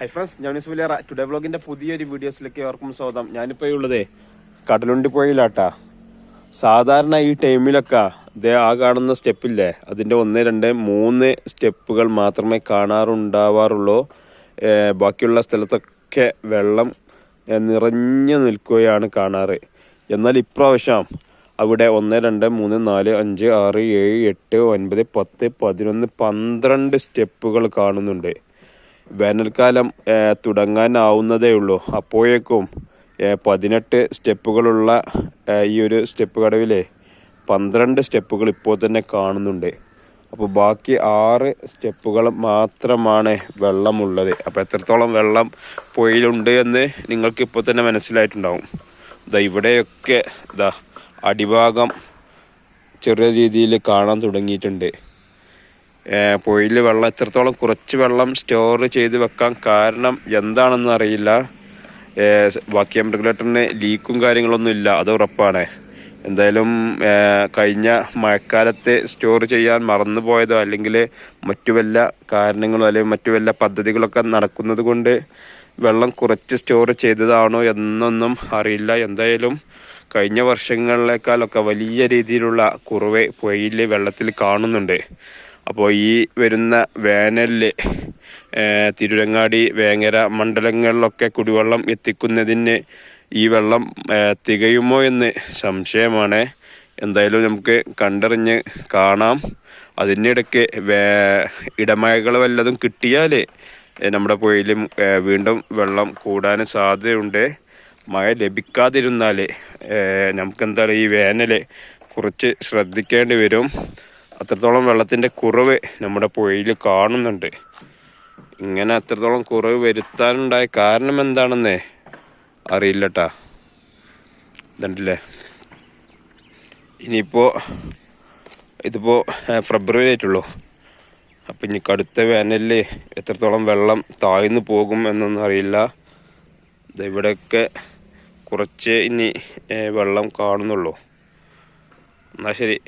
Hi friends ഞാൻ Yusuf today വ്ളോഗിന്റെ പുതിയൊരു വീഡിയോസിലേക്ക് ഏവർക്കും സ്വാഗതം. ഞാനിപ്പോൾ ഉള്ളതേ കടലുണ്ടി പോയില്ലാട്ടാ സാധാരണ ഈ ടൈമിലൊക്കെ ഇതേ ആ കാണുന്ന സ്റ്റെപ്പില്ലേ അതിന്റെ ഒന്ന് രണ്ട് മൂന്ന് സ്റ്റെപ്പുകൾ മാത്രമേ കാണാറുണ്ടാവാറുള്ളൂ. ബാക്കിയുള്ള സ്ഥലത്തൊക്കെ വെള്ളം നിറഞ്ഞു നിൽക്കുകയാണ് കാണാറ്. എന്നാൽ ഇപ്രാവശ്യം അവിടെ ഒന്ന് രണ്ട് മൂന്ന് നാല് അഞ്ച് ആറ് ഏഴ് എട്ട് ഒൻപത് പത്ത് പതിനൊന്ന് പന്ത്രണ്ട് സ്റ്റെപ്പുകൾ കാണുന്നുണ്ട്. വേനൽക്കാലം തുടങ്ങാനാവുന്നതേ ഉള്ളൂ അപ്പോഴേക്കും പതിനെട്ട് സ്റ്റെപ്പുകളുള്ള ഈ ഒരു സ്റ്റെപ്പ് കടവിലെ പന്ത്രണ്ട് സ്റ്റെപ്പുകൾ ഇപ്പോൾ തന്നെ കാണുന്നുണ്ട്. അപ്പോൾ ബാക്കി ആറ് സ്റ്റെപ്പുകൾ മാത്രമാണ് വെള്ളമുള്ളത്. അപ്പോൾ എത്രത്തോളം വെള്ളം പുഴയിലുണ്ട് എന്ന് നിങ്ങൾക്ക് ഇപ്പോൾ തന്നെ മനസ്സിലായിട്ടുണ്ടാവും. ഇതാ ഇവിടെയൊക്കെ ഇതാ അടിഭാഗം ചെറിയ രീതിയിൽ കാണാൻ തുടങ്ങിയിട്ടുണ്ട്. പുഴയിൽ വെള്ളം എത്രത്തോളം കുറച്ച് വെള്ളം സ്റ്റോർ ചെയ്ത് വെക്കാൻ കാരണം എന്താണെന്ന് അറിയില്ല. വാക്യം റെഗുലേറ്ററിന് ലീക്കും കാര്യങ്ങളൊന്നും ഇല്ല അത് ഉറപ്പാണ്. എന്തായാലും കഴിഞ്ഞ മഴക്കാലത്ത് സ്റ്റോർ ചെയ്യാൻ മറന്നു പോയതോ അല്ലെങ്കിൽ മറ്റു വല്ല കാരണങ്ങളോ അല്ലെങ്കിൽ മറ്റു വല്ല പദ്ധതികളൊക്കെ നടക്കുന്നത് കൊണ്ട് വെള്ളം കുറച്ച് സ്റ്റോർ ചെയ്തതാണോ എന്നൊന്നും അറിയില്ല. എന്തായാലും കഴിഞ്ഞ വർഷങ്ങളിലേക്കാളൊക്കെ വലിയ രീതിയിലുള്ള കുറവ് പുഴയിൽ വെള്ളത്തിൽ കാണുന്നുണ്ട്. അപ്പോൾ ഈ വരുന്ന വേനലിൽ തിരുരങ്ങാടി വേങ്ങര മണ്ഡലങ്ങളിലൊക്കെ കുടിവെള്ളം എത്തിക്കുന്നതിന് ഈ വെള്ളം തികയുമോ എന്ന് സംശയമാണ്. എന്തായാലും നമുക്ക് കണ്ടറിഞ്ഞ് കാണാം. അതിനിടയ്ക്ക് വേ ഇടമഴകൾ വല്ലതും കിട്ടിയാൽ നമ്മുടെ പുഴയിലും വീണ്ടും വെള്ളം കൂടാൻ സാധ്യതയുണ്ട്. മഴ ലഭിക്കാതിരുന്നാൽ നമുക്കെന്താണ് ഈ വേനൽ കുറച്ച് ശ്രദ്ധിക്കേണ്ടി വരും. അത്രത്തോളം വെള്ളത്തിന്റെ കുറവ് നമ്മുടെ പുഴയിൽ കാണുന്നുണ്ട്. ഇങ്ങനെ അത്രത്തോളം കുറവ് വരുത്താനുണ്ടായ കാരണം എന്താണെന്നേ അറിയില്ലട്ടാ. ഇതുണ്ടല്ലേ? ഇനിയിപ്പോൾ ഇതിപ്പോൾ ഫെബ്രുവരി ആയിട്ടുള്ളൂ. അപ്പം ഇനി കടുത്ത വേനലിൽ എത്രത്തോളം വെള്ളം താഴ്ന്നു പോകും എന്നൊന്നും അറിയില്ല. ഇവിടെയൊക്കെ കുറച്ച് ഇനി വെള്ളം കാണുന്നുള്ളൂ. എന്നാൽ ശരി.